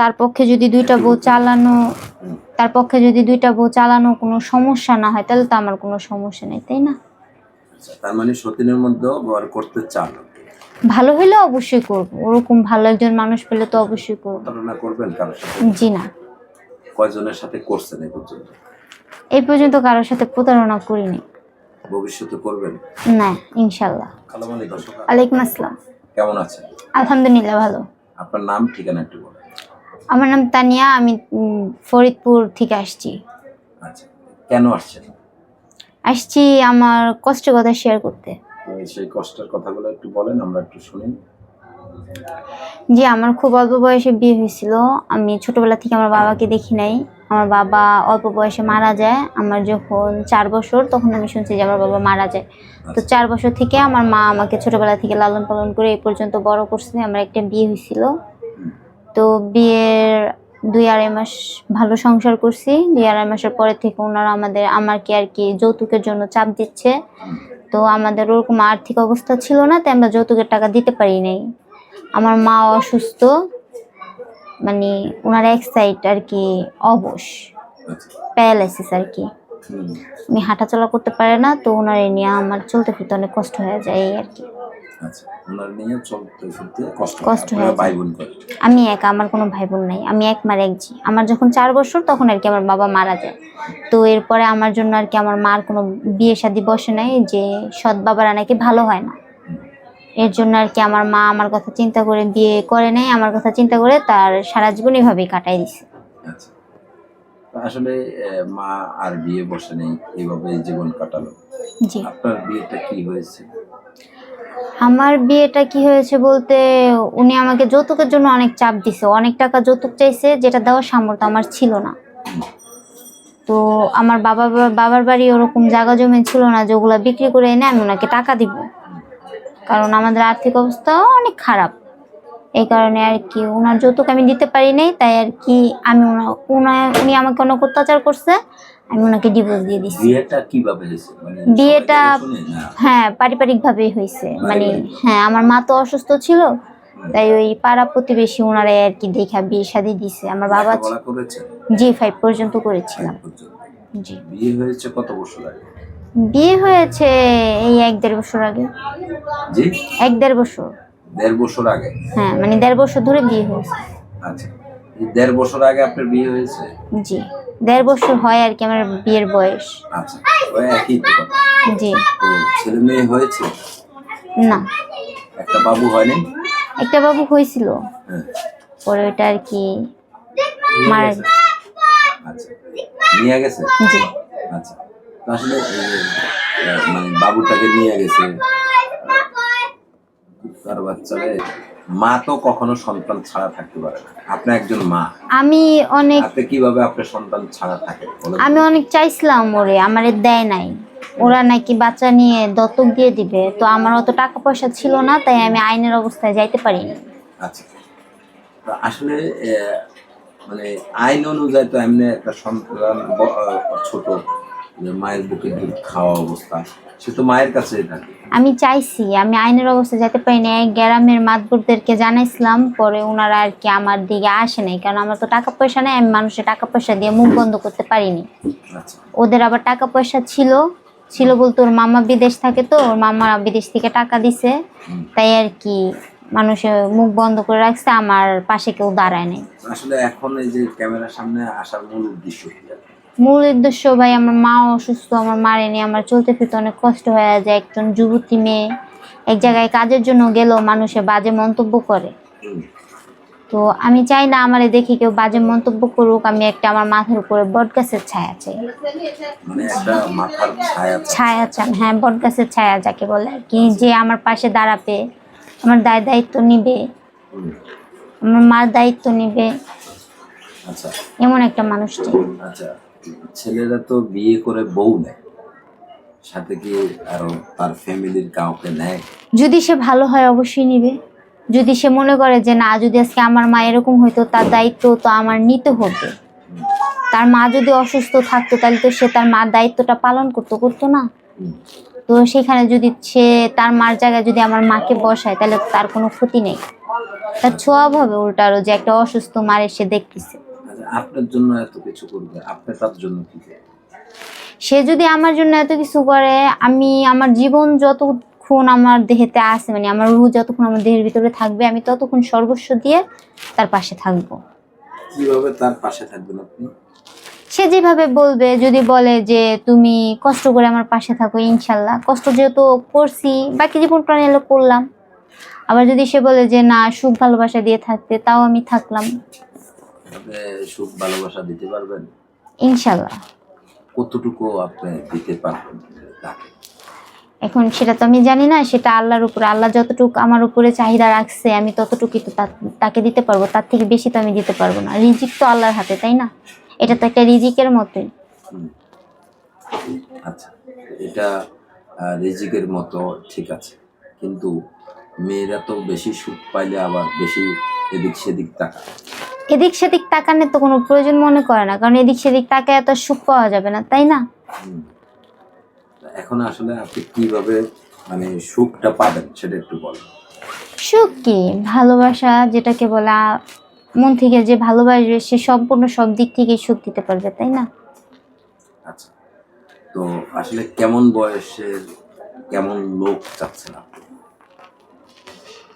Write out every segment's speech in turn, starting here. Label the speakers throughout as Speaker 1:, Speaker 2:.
Speaker 1: তার পক্ষে যদি দুইটা বউ চালানো তার পক্ষে যদি দুইটা বউ চালানো কোনো সমস্যা না হয় তাহলে তো আমার কোনো সমস্যা নেই তাই না?
Speaker 2: আচ্ছা, তার মানে সতীনের মধ্যেও ঘর করতে চান
Speaker 1: ভালো হলে অবশ্যই করব ওরকম ভালো একজন মানুষ পেলে তো অবশ্যই করব।
Speaker 2: প্রতারণা করবেন কারোর সাথে?
Speaker 1: জি না।
Speaker 2: কয়জনের সাথে করছেন এই পর্যন্ত?
Speaker 1: এই পর্যন্ত কারোর সাথে প্রতারণা করিনি।
Speaker 2: ভবিষ্যতে করবেন?
Speaker 1: না
Speaker 2: কালামালি দর্শক।
Speaker 1: আলাইকুম আসসালাম।
Speaker 2: কেমন আছেন?
Speaker 1: আলহামদুলিল্লাহ ভালো।
Speaker 2: আপনার নাম ঠিকানা একটু বলেন।
Speaker 1: আমার নাম তানিয়া আমি ফরিদপুর থেকে আসছি।
Speaker 2: আচ্ছা কেন আসছেন?
Speaker 1: আসছি আমার কষ্টের কথা শেয়ার করতে।
Speaker 2: সেই কষ্টের কথাগুলো একটু বলেন আমরা একটু শুনি।
Speaker 1: জি আমার খুব অল্প বয়সে বিয়ে হয়েছিল। আমি ছোটবেলা থেকে আমার বাবাকে দেখি নাই। আমার বাবা অল্প বয়সে মারা যায়। আমার যখন চার বছর তখন আমি শুনছি যে আমার বাবা মারা যায়। তো চার বছর থেকে আমার মা আমাকে ছোটবেলা থেকে লালন পালন করে এই পর্যন্ত বড় করছে। আমার একটা বিয়ে হয়েছিল। তো বিয়ের দুই আড়াই মাস ভালো সংসার করছি। দুই আড়াই মাসের পরে থেকে ওনারা আমাদের, আমাকে আর কি যৌতুকের জন্য চাপ দিচ্ছে। তো আমাদের ওরকম আর্থিক অবস্থা ছিল না, তাই আমরা যৌতুকের টাকা দিতে পারি নাই। আমার মা অসুস্থ মানে ওনার এক সাইড আর কি অবশ প্যারালাইসিস আর কি। উনি হাঁটাচলা করতে পারে না, তো ওনার এ নিয়ে আমার চলতে ফিরতে অনেক কষ্ট হয়ে যায় এই আর কি।
Speaker 2: আচ্ছা ওনার নিয়ে চলতে ফিরতে কষ্ট
Speaker 1: কষ্ট
Speaker 2: আপনারা ভাই বোন করে
Speaker 1: আমি একা আমার কোনো ভাই বোন নাই আমি এক মার এক জি আমার যখন চার বছর তখন আর কি আমার বাবা মারা যায়। তো এরপরে আমার জন্য আর কি আমার মার কোনো বিয়ে শাদি বসে নাই যে সৎ বাবারা নাকি ভালো হয় না। এর জন্য আর কি আমার মা আমার কথা চিন্তা করে বিয়ে করে নাই আমার কথা চিন্তা করে তার সারা জীবন এভাবেই কাটাই দিছে।
Speaker 2: আচ্ছা আসলে মা আর বিয়ে বসে নেই এইভাবে জীবন কাটালো।
Speaker 1: জি।
Speaker 2: আপনার বিয়েটা কি হয়েছে?
Speaker 1: আমার বিয়েটা কি হয়েছে বলতে উনি আমাকে যৌতুকের জন্য অনেক চাপ দিছে। অনেক টাকা যৌতুক চাইছে, যেটা দেওয়ার সামর্থ্য আমার ছিল না। তো আমার বাবা, বাবার বাড়ি ওরকম জায়গা জমি ছিল না যেগুলো বিক্রি করে এনে আমি ওনাকে টাকা দিব। কারণ আমাদের আর্থিক অবস্থা অনেক খারাপ। এই কারণে আর কি ওনার যৌতুক আমি দিতে পারি নাই তাই আর কি আমি উনি আমাকে অনেক অত্যাচার করছে আমি ওনাকে ডিভোর্স দিয়ে দিচ্ছি
Speaker 2: বিয়েটা কীভাবে হয়েছে? মানে
Speaker 1: বিয়েটা? হ্যাঁ পারিবারিক ভাবেই হয়েছে। মানে হ্যাঁ আমার মা তো অসুস্থ ছিল তাই ওই পাড়া প্রতিবেশী ওনারাই আর কি দেখা বিয়ে শাদি দিছে। আমার বাবা জি ফাইভ পর্যন্ত করেছিলাম। জি।
Speaker 2: বিয়ে হয়েছে কত বছর আগে?
Speaker 1: বিয়ে হয়েছে এই এক দেড় বছর আগে। এক দেড় বছর।
Speaker 2: দেড় বছর আগে?
Speaker 1: হ্যাঁ মানে দেড় বছর ধরে বিয়ে হয়েছে।
Speaker 2: আচ্ছা দেড় বছর আগে আপনার বিয়ে হয়েছে?
Speaker 1: জি দেড় বছর হয় আর কি আমার বিয়ের বয়স।
Speaker 2: আচ্ছা ওই একই তো।
Speaker 1: জি।
Speaker 2: ছেলে মেয়ে হয়েছে?
Speaker 1: না।
Speaker 2: একটা বাবু হয়নি?
Speaker 1: একটা বাবু হয়েছিল।
Speaker 2: হ্যাঁ।
Speaker 1: পরে ওটা আর কি মারা।
Speaker 2: আচ্ছা নিয়ে গেছে?
Speaker 1: জি।
Speaker 2: আচ্ছা আসলে মানে বাবুটাকে নিয়ে গেছে? তার বাচ্চারে মা তো কখনো সন্তান ছাড়া থাকতে পারে না। আপনি একজন মা।
Speaker 1: আমি অনেক
Speaker 2: আপনি কীভাবে আপনার সন্তান ছাড়া থাকে
Speaker 1: আমি অনেক চাইছিলাম ওরে আমারে দেয় নাই। ওরা নাকি বাচ্চা নিয়ে দত্তক দিয়ে দিবে। তো আমার অত টাকা পয়সা ছিল না তাই আমি আইনের অবস্থায় যাইতে পারিনি।
Speaker 2: আচ্ছা। তো আসলে মানে আইন অনুযায়ী তো এমনি একটা সন্তান ছোট মায়ের বুকে দুধ খাওয়া অবস্থা। সে তো মায়ের কাছেই থাকে।
Speaker 1: আমি চাইছি আমি আইনের অবস্থা যেতে পারিনি এই গ্রামের মাতবরদেরকে জানাইছিলাম পরে ওনারা আর কি আমার দিকে আসে নাই কারণ আমার তো টাকা পয়সা নেই আমি মানুষের টাকা পয়সা দিয়ে মুখ বন্ধ করতে পারিনি।
Speaker 2: আচ্ছা।
Speaker 1: ওদের আবার টাকা পয়সা ছিল ছিল বলতে ওর মামা বিদেশ থাকে তো ওর মামা বিদেশ থেকে টাকা দিছে তাই আর কি মানুষের মুখ বন্ধ করে রাখছে আমার পাশে কেউ দাঁড়ায় নাই।
Speaker 2: আসলে এখন এই যে ক্যামেরার সামনে আসার মূল উদ্দেশ্য
Speaker 1: মূল উদ্দেশ্য ভাই আমার মা অসুস্থ আমার মারে নিয়ে আমার চলতে ফিরতে অনেক কষ্ট হয়ে যায়। একজন যুবতী মেয়ে এক জায়গায় কাজের জন্য গেলেও মানুষে বাজে মন্তব্য করে। তো আমি চাই না আমারে দেখে কেউ বাজে মন্তব্য করুক আমি একটা আমার মাথার উপরে বট গাছের ছায়া চাই।
Speaker 2: মানে একটা মাথার ছায়া।
Speaker 1: চান হ্যাঁ বট গাছের ছায়া যাকে বলে আর কি। যে আমার পাশে দাঁড়াবে আমার দায় দায়িত্ব নিবে আমার মার দায়িত্ব নিবে।
Speaker 2: আচ্ছা।
Speaker 1: এমন একটা মানুষ চাই।
Speaker 2: আচ্ছা। ছেলেরা তো বিয়ে করে বউ নেয়। সাথে কি আরও তার ফ্যামিলির কাউকে নেয়?
Speaker 1: যদি সে ভালো হয় অবশ্যই নিবে। যদি সে মনে করে যে না যদি আজকে আমার মা এরকম হইতো তার দায়িত্ব তো আমার নিতে হবে তার মা যদি অসুস্থ থাকতো তাহলে তো সে তার মার দায়িত্বটা পালন করতে করতো না। তো সেখানে যদি সে তার মার জায়গায় যদি আমার মাকে বসায় তাহলে তার কোনো ক্ষতি নেই। তার ছোঁয়া হবে উল্টারও যে একটা অসুস্থ মারে সে দেখতেছে।
Speaker 2: আপনার জন্য এত কিছু করবে? আপনি তার জন্য কি
Speaker 1: সে যদি আমার জন্য এত কিছু করে আমি আমার জীবন যতক্ষণ আমার দেহেতে আছে মানে আমার রুহ যতক্ষণ আমার দেহের ভিতরে থাকবে আমি ততক্ষণ সর্বস্ব দিয়ে তার পাশে থাকব।
Speaker 2: কীভাবে তার পাশে থাকবেন আপনি?
Speaker 1: সে যেভাবে বলবে যদি বলে যে তুমি কষ্ট করে আমার পাশে থাকো ইনশাল্লাহ। কষ্ট যেহেতু করছি বাকি জীবন প্রাণী এলো করলাম। আবার যদি সে বলে যে না সুখ ভালোবাসা দিয়ে থাকতে তাও আমি থাকলাম।
Speaker 2: আপনি সুখ ভালোবাসা দিতে পারবেন?
Speaker 1: ইনশাল্লাহ
Speaker 2: কতটুকু আপনি দিতে পারবেন? তাকে।
Speaker 1: এখন সেটা তো আমি জানি না সেটা আল্লাহর উপরে আল্লাহ যতটুকু আমার উপরে চাহিদা রাখছে আমি ততটুকুই তো তাকে দিতে পারব তার থেকে বেশি তো আমি দিতে পারব না। রিজিক তো আল্লাহর হাতে তাই না? এটা তো একটা রিজিকের মতোই।
Speaker 2: আচ্ছা এটা রিজিকের মতো ঠিক আছে। কিন্তু মেয়েরা তো বেশি সুখ পাইলে আবার বেশি এদিক সেদিক তাকায়।
Speaker 1: এদিক সেদিক তাকানোর তো কোনো প্রয়োজন মনে করে না কারণ এদিক সেদিক তাকায় এত সুখ পাওয়া যাবে না তাই না।
Speaker 2: এখন আসলে আপনি কীভাবে মানে সুখটা পাবেন সেটা একটু বলেন।
Speaker 1: সুখ কি? ভালোবাসা যেটাকে বলা মন থেকে যে ভালোবাসবে সে সম্পূর্ণ সব দিক থেকে সুখ দিতে পারবে তাই না?
Speaker 2: আচ্ছা। তো আসলে কেমন বয়সের কেমন লোক চাচ্ছেন আপনি?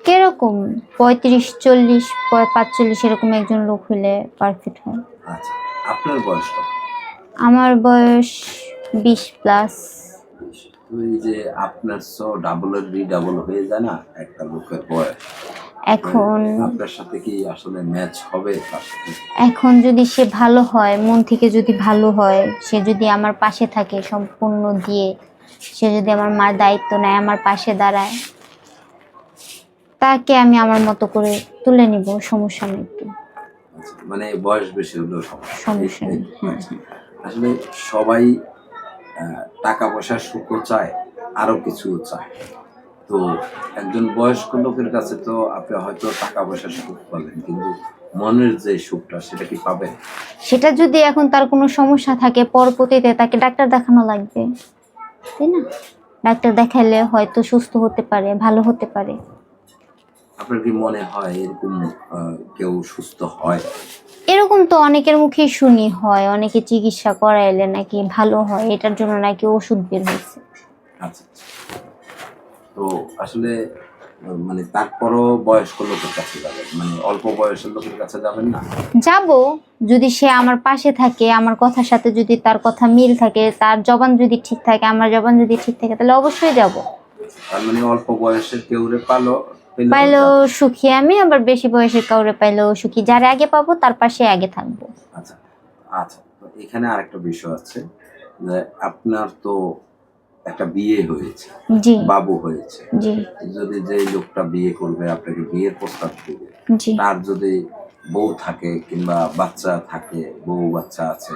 Speaker 1: কীরকম? পঁয়ত্রিশ চল্লিশ পাঁচচল্লিশ এরকম একজন লোক হলে পারফেক্ট হয়।
Speaker 2: আচ্ছা আপনার বয়স
Speaker 1: আমার বয়স বিশ প্লাস
Speaker 2: এই যে আপনার সো ডাবলের রি ডাবল হয়ে যায় না একটা লোকের বয়স।
Speaker 1: এখন
Speaker 2: আপনার সাথে কি আসলে ম্যাচ হবে
Speaker 1: এখন যদি সে ভালো হয় মন থেকে যদি ভালো হয় সে যদি আমার পাশে থাকে সম্পূর্ণ দিয়ে সে যদি আমার মার দায়িত্ব নেয় আমার পাশে দাঁড়ায় তাকে আমি আমার মতো করে তুলে নিব সমস্যা নেই তো।
Speaker 2: আচ্ছা, মানে বয়স বেশি হলেও সমস্যা। আচ্ছা। আসলে সবাই টাকা পয়সার সুখও চায় আরও কিছু চায় তো একজন বয়স্ক লোকের কাছে তো আপনি হয়তো টাকা পয়সার সুখ পাবেন কিন্তু মনের যে সুখটা সেটা কি পাবেন
Speaker 1: সেটা যদি এখন তার কোনো সমস্যা থাকে পরবর্তীতে তাকে ডাক্তার দেখানো লাগবে তাই না ডাক্তার দেখাইলে হয়তো সুস্থ হতে পারে ভালো হতে পারে
Speaker 2: আপনার কি মনে হয় এরকম কেউ সুস্থ হয়?
Speaker 1: এরকম তো অনেকের মুখেই শুনি হয় অনেকে চিকিৎসা করাইলে নাকি ভালো হয় এটার জন্য নাকি ওষুধ বের হয়েছে
Speaker 2: আচ্ছা। তো আসলে মানে তারপরও বয়স্ক লোকের কাছে যাবেন মানে অল্প বয়সের লোকের কাছে যাবেন না?
Speaker 1: যাব যদি সে আমার পাশে থাকে আমার কথার সাথে যদি তার কথা মিল থাকে তার জবান যদি ঠিক থাকে আমার জবান যদি ঠিক থাকে তাহলে অবশ্যই যাব।
Speaker 2: তার মানে অল্প বয়সের কেউ রে পালো
Speaker 1: পাইলেও সুখী আমি আবার বেশি বয়সের কাউরে পাইলেও সুখী। যার আগে পাবো তার পাশে আগে থাকব।
Speaker 2: আচ্ছা আচ্ছা। এখানে আরেকটা বিষয় আছে যে আপনার তো একটা বিয়ে হয়েছে
Speaker 1: জি।
Speaker 2: বাবু হয়েছে।
Speaker 1: জি।
Speaker 2: যদি যে লোকটা বিয়ে করবে আপনাকে বিয়ের প্রস্তাব দিবে তার যদি বউ থাকে কিংবা বাচ্চা থাকে বউ বাচ্চা আছে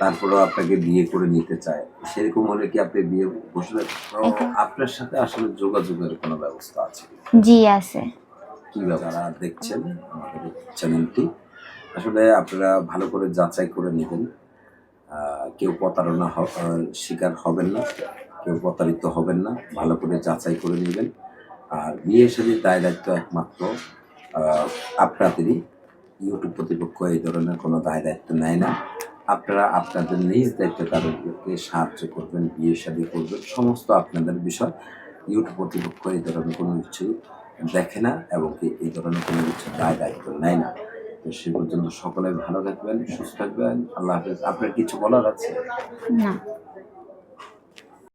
Speaker 2: তারপরেও আপনাকে বিয়ে করে নিতে চায়। সেরকম হলে কি আপনি বিয়ে বসবেন তো আপনার সাথে আসলে যোগাযোগের কোনো ব্যবস্থা আছে?
Speaker 1: জি আছে।
Speaker 2: কীভাবে যারা দেখছেন আমাদের চ্যানেলটি আসলে আপনারা ভালো করে যাচাই করে নেবেন। কেউ প্রতারণা শিকার হবেন না কেউ প্রতারিত হবেন না ভালো করে যাচাই করে নেবেন। আর বিয়ে সাথে দায় দায়িত্ব একমাত্র আপনাদেরই। ইউটিউব কর্তৃপক্ষ এই ধরনের কোনো দায় দায়িত্ব নেয় না। আপনারা আপনাদের নিজ দায়িত্ব তাদেরকে সাহায্য করবেন, বিয়ে শাদী করবেন, সমস্ত আপনাদের বিষয় ইউটিউব কর্তৃপক্ষ এই ধরনের কোনো কিছু দেখে না এবং এই ধরনের কোনো কিছু দায় দায়িত্ব নেয় না। তো সে পর্যন্ত সকলে ভালো থাকবেন, সুস্থ থাকবেন। আল্লাহ হাফেজ। আপনার কিছু বলার আছে?
Speaker 1: না।